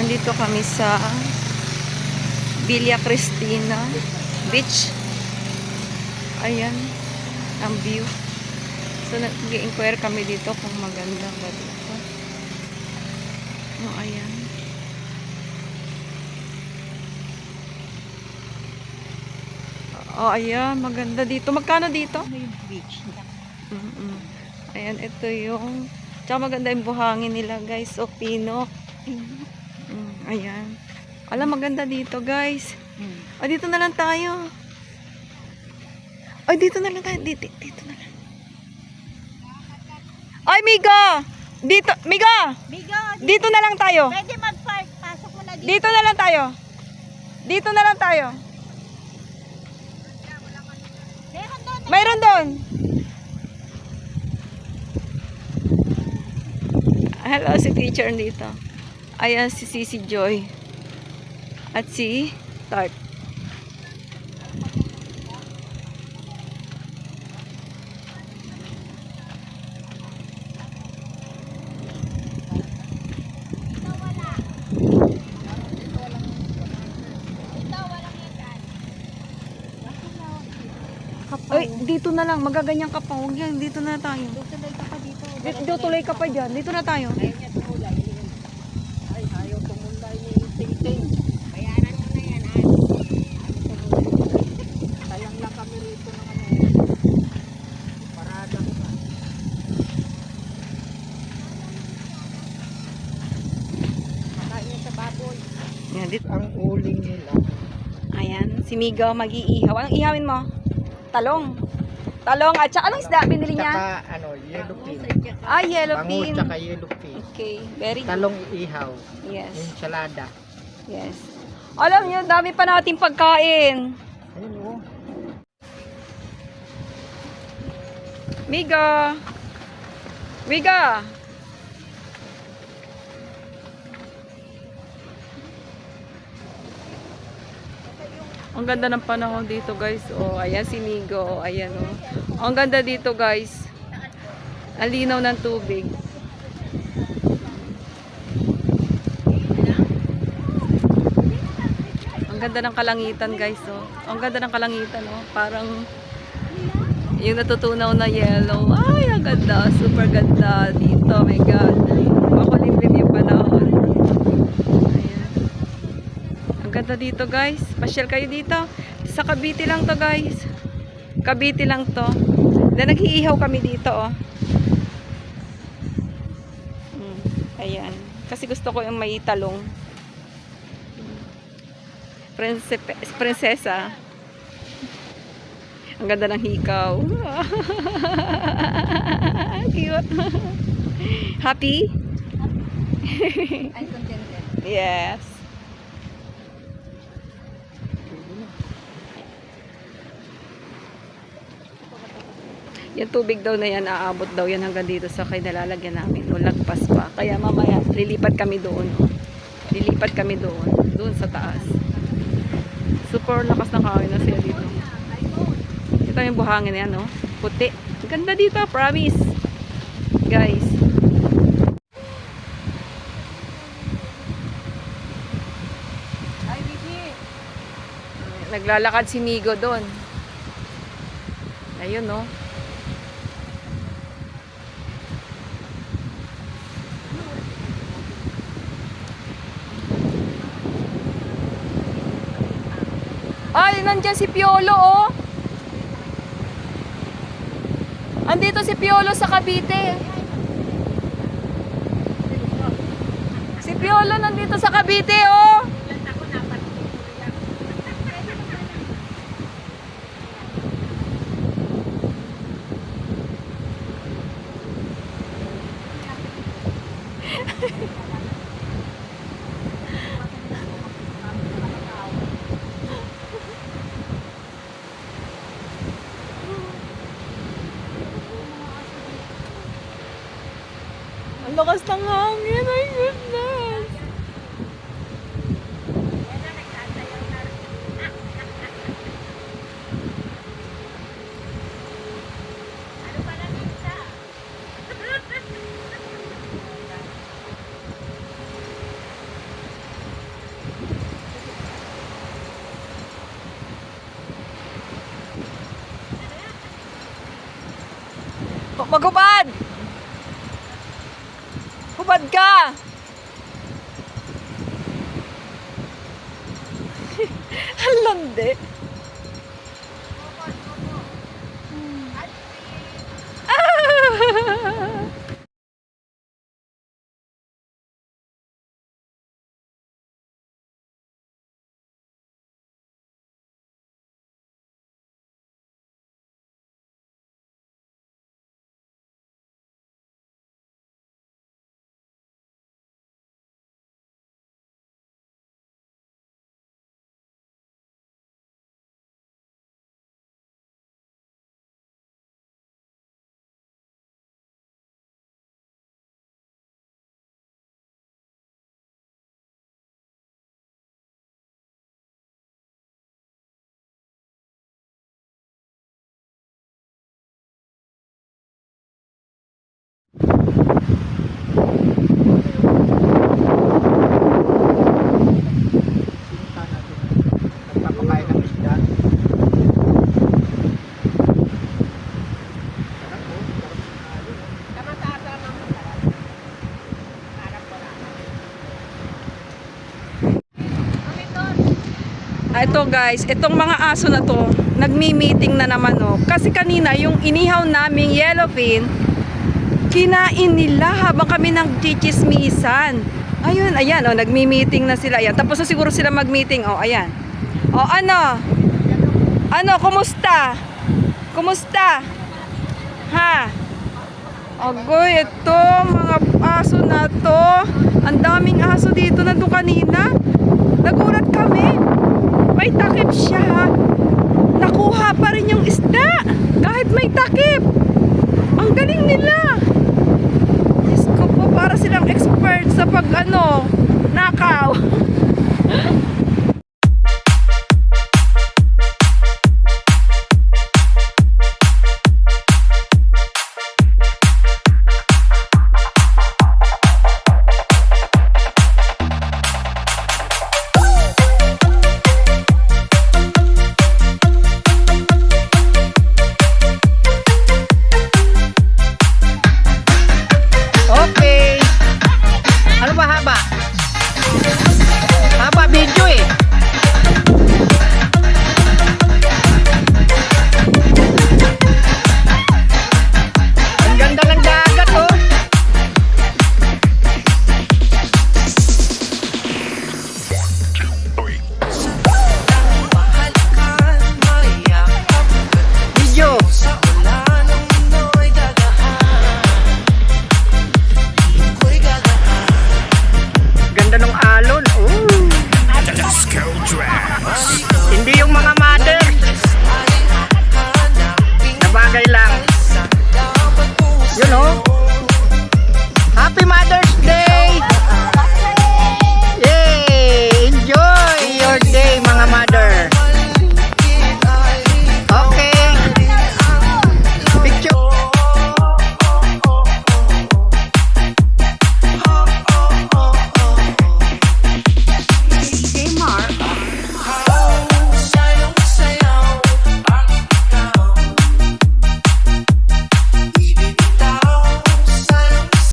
Nandito kami sa Villa Cristina Beach. Ayan, ang view. So, nag-inquire kami dito kung maganda ba dito. Oh, ayan. Oh, ayan. Maganda dito. Magkano dito? Ano yung beach? Mm-mm. Ayan, ito yung... Tsaka maganda yung buhangin nila, guys. O, pino. Mm, ayan. Alam, maganda dito, guys. Hmm. O, dito na lang tayo. Ay, dito na lang tayo. Dito, dito na lang. Ay, Miga! Dito, Miga! Bigo, Dito na lang tayo. pwede mag-park. Pasok mo na dito. Dito na lang tayo. Dito na lang tayo. Meron doon. Mayroon doon. Hello, si teacher dito. Ayan si Sisi Joy. At si Tart. Ay, dito na lang. Magaganyan ka pa. Huwag yan. Dito na tayo. Tutuloy ka pa dito. Dito tuloy ka pa dyan. Dito na tayo. Ayaw niya tumulay. Ay, ayaw tumulay ni Ting-Ting. Bayaran mo na yan, ay. Sayang lang kami rito ng ano. Parada ko pa. Makain niya sa baboy. Yan, dito. Ang uling nila. Ayan, si Migo mag-iihaw. Anong ihawin mo? Talong. Talong at saka anong isda binili niya? Tsaka ano, yellow pin. Ah, yellow Bango pin. tsaka yellow pin. Okay, very good. Talong ihaw. Yes, Enchilada. yes. Alam niyo, dami pa nating pagkain. Ayun oh. Migo! Migo! Ang ganda ng panahon dito guys. Oh, ayan si Migo. Oh, ayan oh. Ang ganda dito guys. Ang linaw ng tubig. Ang ganda ng kalangitan guys oh. Ang ganda ng kalangitan oh. Parang yung natutunaw na yellow. Ay, ang ganda. Super ganda dito. Oh my God. Makulimlim yung panahon. Ganda dito, guys. Pasyal kayo dito. Sa Cavite lang to, guys. Cavite lang to. Then, naghiihaw kami dito, oh. Hmm, ayan. Kasi gusto ko yung may talong. Prinse prinsesa. Ang ganda ng hikaw. Cute. Happy? I'm contented. Yes. Yung tubig daw na yan, aabot daw yan hanggang dito sa kay nalalagyan namin. O lagpas pa. Kaya mamaya, lilipat kami doon. oh. Lilipat kami doon. Doon sa taas. Super lakas ng kawin na siya dito. Ito yung buhangin yan, no? Puti. Ang Ganda dito, promise. Guys. Naglalakad si Migo doon. Ayun, no? Ay, nandyan si Piolo, oh. Andito si Piolo sa Cavite. Si Piolo nandito sa Cavite, oh. Ang lakas ng hangin. My goodness. Magubad! Hubad ka! Ang landi. Ah! Sinta natin. Nagpapakain ng isda. Sarap po. Tamatasa ng masarap. Harap ko lang. Ah, Ito guys, itong mga aso na to, nagmi-meeting na naman oh. Kasi kanina yung inihaw naming yellowfin, kinain nila habang kami nang chichismisan. Ayun, ayan oh, nagmi-meeting na sila. Ayan, tapos na siguro sila mag-meeting. Oh, ayan. Oh, ano? Ano, kumusta? Kumusta? Ha? Agoy, ito, mga aso na to. Ang daming aso dito na kanina. Nagulat kami. May takip siya. Nakuha pa rin yung isda. Kahit may takip. Ang galing nila.